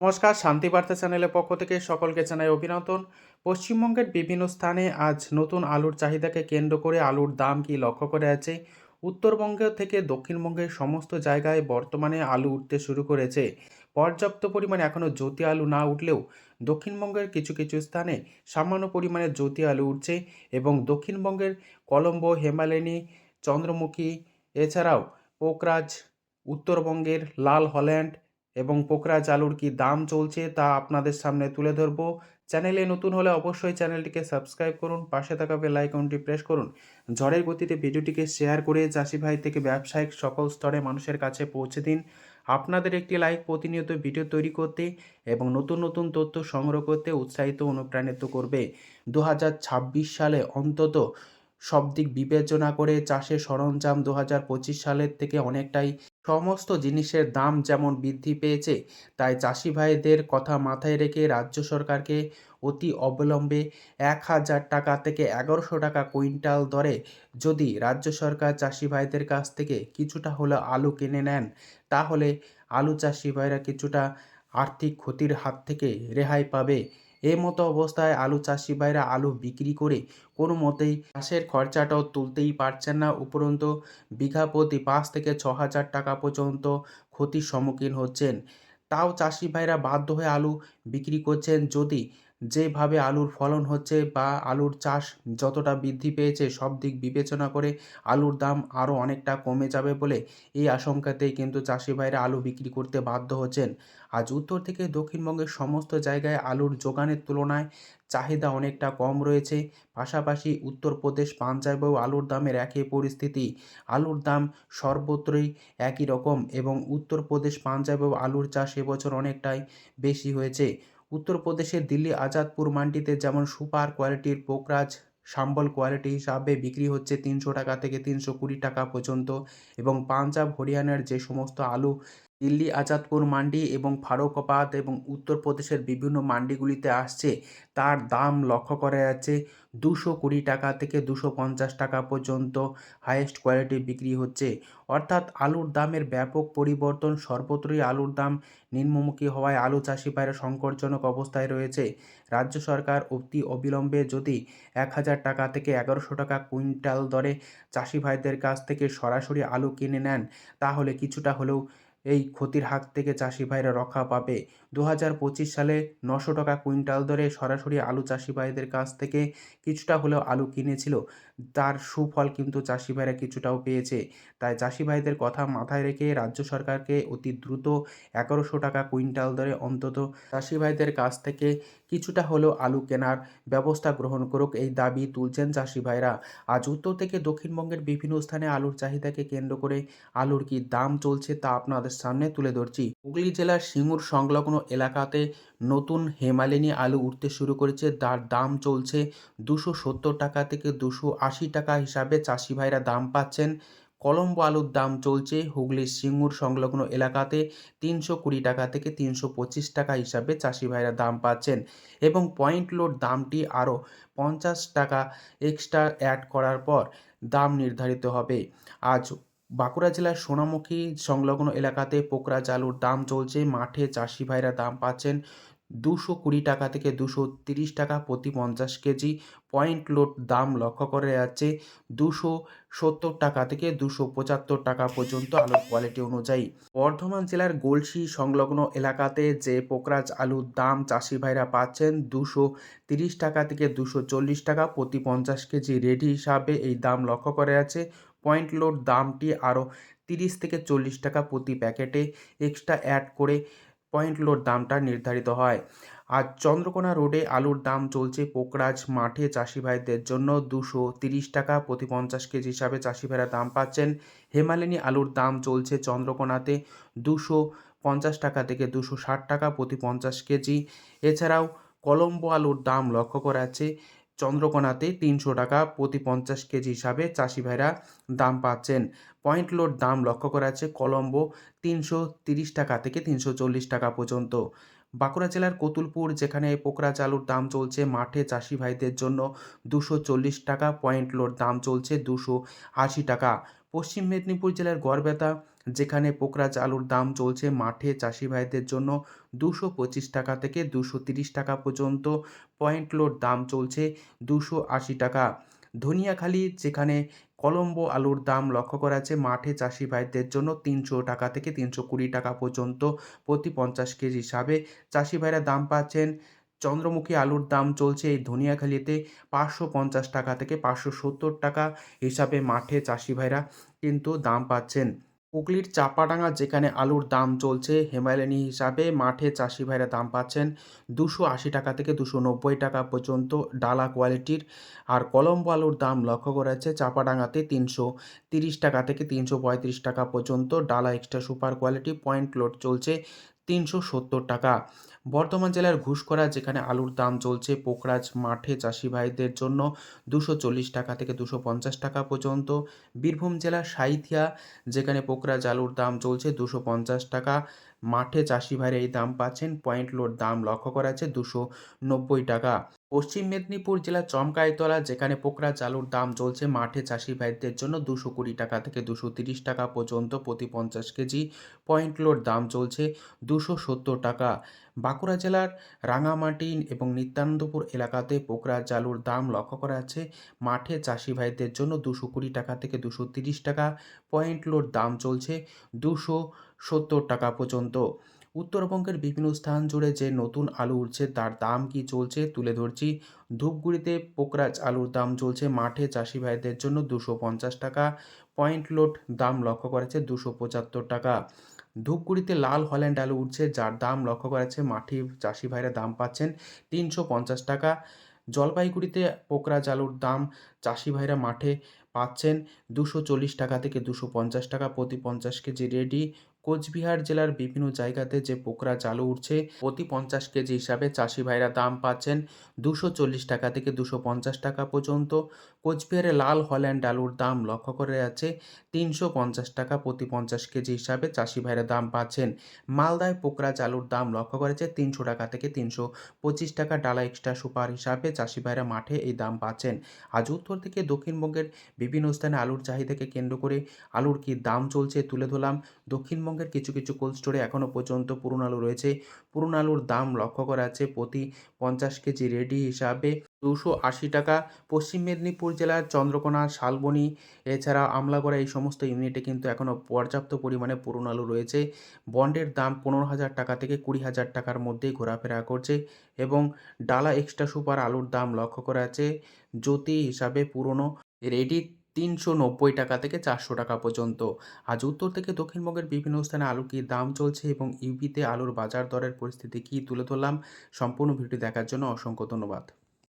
নমস্কার শান্তিবার্তা চ্যানেলের পক্ষ থেকে সকলকে জানাই অভিনন্দন। পশ্চিমবঙ্গের বিভিন্ন স্থানে আজ নতুন আলুর চাহিদাকে কেন্দ্র করে আলুর দাম কি লক্ষ্য করে আছে? উত্তরবঙ্গ থেকে দক্ষিণবঙ্গের সমস্ত জায়গায় বর্তমানে আলু উঠতে শুরু করেছে। পর্যাপ্ত পরিমাণে এখনও জ্যোতি আলু না উঠলেও দক্ষিণবঙ্গের কিছু কিছু স্থানে সামান্য পরিমাণে জ্যোতি আলু উঠছে এবং দক্ষিণবঙ্গের কলম্বো, হেমালিনী, চন্দ্রমুখী, এছাড়াও পোকরাজ, উত্তরবঙ্গের লাল হল্যান্ড এবং পোকরাজ চালুর কি দাম চলছে তা আপনাদের সামনে তুলে ধরবো। চ্যানেলে নতুন হলে অবশ্যই চ্যানেলটিকে সাবস্ক্রাইব করুন, পাশে থাকা বেল আইকনটি প্রেস করুন। ঝড়ের গতিতে ভিডিওটিকে শেয়ার করে চাষি ভাই থেকে ব্যবসায়িক সকল স্তরে মানুষের কাছে পৌঁছে দিন। আপনাদের একটি লাইক প্রতিনিয়ত ভিডিও তৈরি করতে এবং নতুন নতুন তথ্য সংগ্রহ করতে উৎসাহিত অনুপ্রাণিত করবে। দু হাজার ছাব্বিশ সালে অন্তত সব দিক বিবেচনা করে চাষের সরঞ্জাম দু হাজার পঁচিশ সালের থেকে অনেকটাই সমস্ত জিনিসের দাম যেমন বৃদ্ধি পেয়েছে, তাই চাষি ভাইদের কথা মাথায় রেখে রাজ্য সরকারকে অতি অবলম্বে এক হাজার টাকা থেকে এগারোশো টাকা কুইন্টাল দরে যদি রাজ্য সরকার চাষি ভাইদের কাছ থেকে কিছুটা হলেও আলু কিনে নেন, তাহলে আলু চাষি ভাইরা কিছুটা আর্থিক ক্ষতির হাত থেকে রেহাই পাবে। এ মতো অবস্থায় আলু চাষি ভাইরা আলু বিক্রি করে কোনো মতেই চাষের খরচাটাও তুলতেই পারছেন না। উপরন্তু বিঘা প্রতি পাঁচ থেকে ছ হাজার টাকা পর্যন্ত ক্ষতির সম্মুখীন হচ্ছেন। তাও চাষি ভাইরা বাধ্য হয়ে আলু বিক্রি করছেন যদি যেভাবে আলুর ফলন হচ্ছে বা আলুর চাষ যতটা বৃদ্ধি পেয়েছে, সব দিক বিবেচনা করে আলুর দাম আরও অনেকটা কমে যাবে বলে এই আশঙ্কাতেই কিন্তু চাষি ভাইরা আলু বিক্রি করতে বাধ্য হচ্ছেন। আজ উত্তর থেকে দক্ষিণবঙ্গের সমস্ত জায়গায় আলুর যোগানের তুলনায় চাহিদা অনেকটা কম রয়েছে। পাশাপাশি উত্তরপ্রদেশ, পাঞ্জাবেও আলুর দামের একই পরিস্থিতি। আলুর দাম সর্বত্রই একই রকম এবং উত্তরপ্রদেশ, পাঞ্জাবেও আলুর চাষ এবছর অনেকটাই বেশি হয়েছে। উত্তরপ্রদেশের দিল্লি আজাদপুর মান্ডিতে যেমন সুপার কোয়ালিটির পোকরাজ, সাম্বল কোয়ালিটি হিসাবে বিক্রি হচ্ছে তিনশো টাকা থেকে তিনশো কুড়ি টাকা পর্যন্ত এবং পাঞ্জাব, হরিয়ানার যে সমস্ত আলু দিল্লি, আজাদপুর মান্ডি এবং ফারুকাবাদ এবং উত্তরপ্রদেশের বিভিন্ন মান্ডিগুলিতে আসছে। তার দাম লক্ষ্য করা যাচ্ছে, দুশো কুড়ি টাকা থেকে দুশো পঞ্চাশ টাকা পর্যন্ত হাইয়েস্ট কোয়ালিটি বিক্রি হচ্ছে। অর্থাৎ আলুর দামের ব্যাপক পরিবর্তন, সর্বত্রই আলুর দাম নিম্নমুখী হওয়ায় আলু চাষি ভাইরা সংকটজনক অবস্থায় রয়েছে। রাজ্য সরকার অতি অবিলম্বে যদি এক হাজার টাকা থেকে এগারোশো টাকা কুইন্টাল দরে চাষি ভাইদের কাছ থেকে সরাসরি আলু কিনে নেন, তাহলে কিছুটা হলেও এই ক্ষতির হাত থেকে চাষি ভাইরা রক্ষা পাবে। দু হাজার পঁচিশ সালে নশো টাকা কুইন্টাল ধরে সরাসরি আলু চাষি ভাইদের কাছ থেকে কিছুটা হলেও আলু কিনেছিল। তার সুফল কিন্তু চাষি ভাইরা কিছুটাও পেয়েছে। তাই চাষি ভাইদের কথা মাথায় রেখে রাজ্য সরকারকে অতি দ্রুত এগারোশো টাকা কুইন্টাল দরে অন্তত চাষি ভাইদের কাছ থেকে কিছুটা হলেও আলু কেনার ব্যবস্থা গ্রহণ করুক এই দাবি তুলছেন চাষি ভাইরা। আজ উত্তর থেকে দক্ষিণবঙ্গের বিভিন্ন স্থানে আলুর চাহিদাকে কেন্দ্র করে আলুর কি দাম চলছে তা আপনাদের সামনে তুলে ধরছি। হুগলি জেলার সিঙ্গুর সংলগ্ন এলাকাতে নতুন হেমালিনী আলু উঠতে শুরু করেছে। তার দাম চলছে দুশো সত্তর টাকা থেকে দুশো আশি টাকা হিসাবে চাষি ভাইরা দাম পাচ্ছেন। কলম্বো আলুর দাম চলছে। হুগলির সিঙ্গুর সংলগ্ন এলাকাতে তিনশো কুড়ি টাকা থেকে তিনশো পঁচিশ টাকা হিসাবে চাষি ভাইরা দাম পাচ্ছেন এবং পয়েন্ট লোড দামটি আরও পঞ্চাশ টাকা এক্সট্রা অ্যাড করার পর দাম নির্ধারিত হবে। আজ বাঁকুড়া জেলার সোনামুখী সংলগ্ন এলাকাতে পোকরা আলুর দাম চলছে। মাঠে চাষি ভাইরা দাম পাচ্ছেন দুশো কুড়ি টাকা থেকে দুশো তিরিশ টাকা প্রতি পঞ্চাশ কেজি পয়েন্ট লোড দাম লক্ষ্য করে যাচ্ছে দুশো সত্তর টাকা থেকে দুশো পঁচাত্তর টাকা পর্যন্ত আলুর কোয়ালিটি অনুযায়ী। বর্ধমান জেলার গলসি সংলগ্ন এলাকাতে যে পোকরাজ আলুর দাম চাষি ভাইরা পাচ্ছেন দুশো তিরিশ টাকা থেকে দুশো চল্লিশ টাকা প্রতি পঞ্চাশ কেজি রেডি হিসাবে এই দাম লক্ষ্য করে আছে। পয়েন্ট লোড দামটি আরও তিরিশ থেকে চল্লিশ টাকা প্রতি প্যাকেটে এক্সট্রা অ্যাড করে পয়েন্ট লোড দামটা নির্ধারিত হয়। আর চন্দ্রকোনা রোডে আলুর দাম চলছে পোকরাজ মাঠে। চাষি ভাইদের জন্য দুশো তিরিশ টাকা প্রতি পঞ্চাশ কেজি হিসাবে চাষি ভাইরা দাম পাচ্ছেন। হেমালিনী আলুর দাম চলছে চন্দ্রকোনাতে দুশো পঞ্চাশ টাকা থেকে দুশো ষাট টাকা প্রতি পঞ্চাশ কেজি। এছাড়াও কলম্বো আলুর দাম লক্ষ্য করা আছে চন্দ্রকোনাতে তিনশো টাকা প্রতি পঞ্চাশ কেজি হিসাবে চাষি ভাইরা দাম পাচ্ছেন। পয়েন্ট লোড দাম লক্ষ্য করা আছে কলম্বো তিনশো তিরিশ টাকা থেকে তিনশো চল্লিশ টাকা পর্যন্ত। বাঁকুড়া জেলার কতুলপুর যেখানে পোকরা চালুর দাম চলছে মাঠে চাষি ভাইদের জন্য দুশো চল্লিশ টাকা, পয়েন্ট লোড দাম চলছে দুশো আশি টাকা। পশ্চিম মেদিনীপুর জেলার গড়বেতা, যেখানে পোকরাজ আলুর দাম চলছে মাঠে চাষি ভাইদের জন্য দুশো পঁচিশ টাকা থেকে দুশো তিরিশ টাকা পর্যন্ত। পয়েন্ট লোড দাম চলছে দুশো আশি টাকা। ধনিয়াখালি, যেখানে কলম্বো আলুর দাম লক্ষ্য করা আছে মাঠে চাষি ভাইদের জন্য তিনশো টাকা থেকে তিনশো কুড়ি টাকা পর্যন্ত প্রতি পঞ্চাশ কেজি হিসাবে। চাষি ভাইরা দাম পাচ্ছেন চন্দ্রমুখী আলুর দাম চলছে এই ধনিয়াখালিতে পাঁচশো পঞ্চাশ টাকা থেকে পাঁচশো সত্তর টাকা হিসাবে মাঠে চাষি ভাইরা কিন্তু দাম পাচ্ছেন। হুগলির চাপাডাঙ্গা যেখানে আলুর দাম চলছে হেমায়িনী হিসাবে মাঠে চাষি ভাইরা দাম পাচ্ছেন দুশো আশি টাকা থেকে দুশো নব্বই টাকা পর্যন্ত ডালা কোয়ালিটির। আর কলম্বো আলুর দাম লক্ষ্য করা যাচ্ছে চাপাডাঙ্গাতে তিনশো তিরিশ টাকা থেকে তিনশো পঁয়ত্রিশ টাকা পর্যন্ত। ডালা extra super quality point load চলছে তিনশো সত্তর টাকা। বর্ধমান জেলার ঘুষকরা যেখানে আলুর দাম চলছে পোকরাজ মাঠে চাষি ভাইদের জন্য দুশো চল্লিশ টাকা থেকে দুশো পঞ্চাশ টাকা পর্যন্ত। বীরভূম জেলার সাইথিয়া, যেখানে পোকরাজ আলুর দাম চলছে দুশো পঞ্চাশ টাকা মাঠে চাষি ভাইরা এই দাম পাচ্ছেন পয়েন্ট লোড দাম লক্ষ্য করা আছে দুশো নব্বই টাকা। পশ্চিম মেদিনীপুর জেলার চমকাইতলা, যেখানে পোকরা চালুর দাম চলছে মাঠে চাষি ভাইদের জন্য দুশো কুড়ি টাকা থেকে দুশো তিরিশ টাকা পর্যন্ত প্রতি পঞ্চাশ কেজি। পয়েন্ট লোড দাম চলছে দুশো সত্তর টাকা। বাঁকুড়া জেলার রাঙামাটি এবং নিত্যানন্দপুর এলাকাতে পোকরা চালুর দাম লক্ষ্য করা আছে মাঠে চাষি ভাইদের জন্য দুশো কুড়ি টাকা থেকে দুশো তিরিশ টাকা। পয়েন্ট লোড দাম চলছে দুশো সত্তর টাকা পর্যন্ত। উত্তরবঙ্গের বিভিন্ন স্থান জুড়ে যে নতুন আলু উঠছে, তার দাম কি চলছে তুলে ধরছি। ধূপগুড়িতে পোকরাজ আলুর দাম চলছে মাঠে চাষি ভাইদের জন্য দুশো পঞ্চাশ টাকা। পয়েন্ট লোড দাম লক্ষ্য করেছে দুশো পঁচাত্তর টাকা। ধূপগুড়িতে লাল হল্যান্ড আলু উঠছে, যার দাম লক্ষ্য করেছে মাঠে চাষি ভাইরা দাম পাচ্ছেন তিনশো পঞ্চাশ টাকা। জলপাইগুড়িতে পোকরাজ আলুর দাম চাষি ভাইরা মাঠে পাচ্ছেন দুশো চল্লিশ টাকা থেকে দুশো পঞ্চাশ টাকা প্রতি পঞ্চাশ কেজি রেডি। কোচবিহার জেলার বিভিন্ন জায়গাতে যে পোকরা চালু উঠছে, প্রতি পঞ্চাশ কেজি হিসাবে চাষি ভাইরা দাম পাচ্ছেন দুশো চল্লিশ টাকা থেকে দুশো পঞ্চাশ টাকা পর্যন্ত। কোচবিহারে লাল হল্যান্ড আলুর দাম লক্ষ্য করে যাচ্ছে তিনশো পঞ্চাশ টাকা প্রতি পঞ্চাশ কেজি হিসাবে চাষি ভাইরা দাম পাচ্ছেন। মালদায় পোকরা চালুর দাম লক্ষ্য করেছে তিনশো টাকা থেকে তিনশো পঁচিশ টাকা ডালা এক্সট্রা সুপার হিসাবে চাষি ভাইরা মাঠে এই দাম পাচ্ছেন। আজ উত্তর থেকে দক্ষিণবঙ্গের বিভিন্ন স্থানে আলুর চাহিদাকে কেন্দ্র করে আলুর কী দাম চলছে তুলে ধরলাম। দক্ষিণবঙ্গের কিছু কিছু কোল্ড স্টোরে এখনও পর্যন্ত পুরনো আলু রয়েছে। পুরনো আলুর দাম লক্ষ্য করা আছে প্রতি পঞ্চাশ কেজি রেডি হিসাবে দুশো আশি টাকা। পশ্চিম মেদিনীপুর জেলার চন্দ্রকোনা, শালবনি, এছাড়া আমলাগড়া এই সমস্ত ইউনিটে কিন্তু এখনও পর্যাপ্ত পরিমাণে পুরনো আলু রয়েছে। বন্ডের দাম পনেরো হাজার টাকা থেকে কুড়ি হাজার টাকার মধ্যেই ঘোরাফেরা করছে এবং ডালা এক্সট্রা সুপার আলুর দাম লক্ষ্য করা আছে জ্যোতি হিসাবে পুরনো রেডি তিনশো নব্বই টাকা থেকে চারশো টাকা পর্যন্ত। আজ উত্তর থেকে দক্ষিণবঙ্গের বিভিন্ন স্থানে আলু কী দাম চলছে এবং ইউপিতে আলুর বাজার দরের পরিস্থিতি কী তুলে ধরলাম, সম্পূর্ণ ভিডিও দেখার জন্য অসংখ্য ধন্যবাদ।